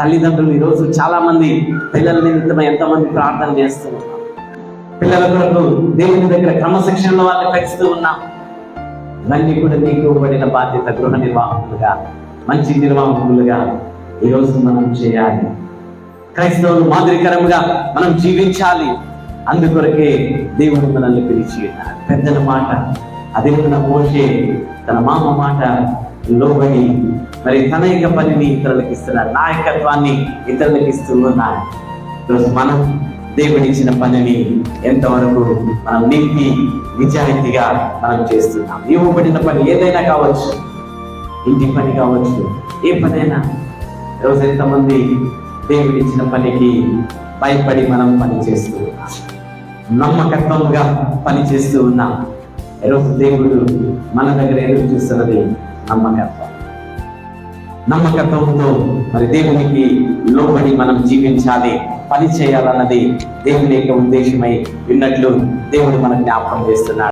తల్లిదండ్రులు ఈరోజు చాలా మంది పిల్లల నిమిత్తమై ఎంతమంది ప్రార్థన చేస్తూ ఉన్నాం పిల్లల కొరకు దేవుని దగ్గర క్రమశిక్షణలో వాళ్ళని పెంచుతూ ఉన్నాం. ఇవన్నీ కూడా నీకు ఇవ్వబడిన బాధ్యత గృహ నిర్వాహకులుగా మంచి నిర్వాహకులుగా ఈరోజు మనం చేయాలి. క్రైస్తవులు మాదిరికరంగా మనం జీవించాలి. అందుకొరకే దేవుడు మనల్ని పిలిచి పెద్దల మాట అదే మన మోషే తన మామ మాట లోబడి మరి తన యొక్క పనిని ఇతరులకు ఇస్తున్నారు నాయకత్వాన్ని ఇతరులకు ఇస్తున్నారు ఈరోజు మనం దేవుడిచ్చిన పనిని ఎంతవరకు మనం నింపి నిజాయితీగా మనం చేస్తున్నాం. ఇవ్వబడిన పని ఏదైనా కావచ్చు ఇంటి పని కావచ్చు ఏ పనైనా. ఈరోజు ఎంతమంది దేవుడు ఇచ్చిన పనికి భయపడి మనం పని చేస్తూ ఉన్నాం. నమ్మకత్వంగా పని చేస్తూ ఉన్నాం. ఈరోజు దేవుడు మన దగ్గర ఎదురు చూస్తున్నది నమ్మకత్వం. నమ్మకత్వంతో మరి దేవునికి లోబడి మనం జీవించాలి పని చేయాలన్నది దేవుని యొక్క ఉద్దేశమై విన్నట్లు దేవుడు మనకు జ్ఞాపకం చేస్తున్నాడు.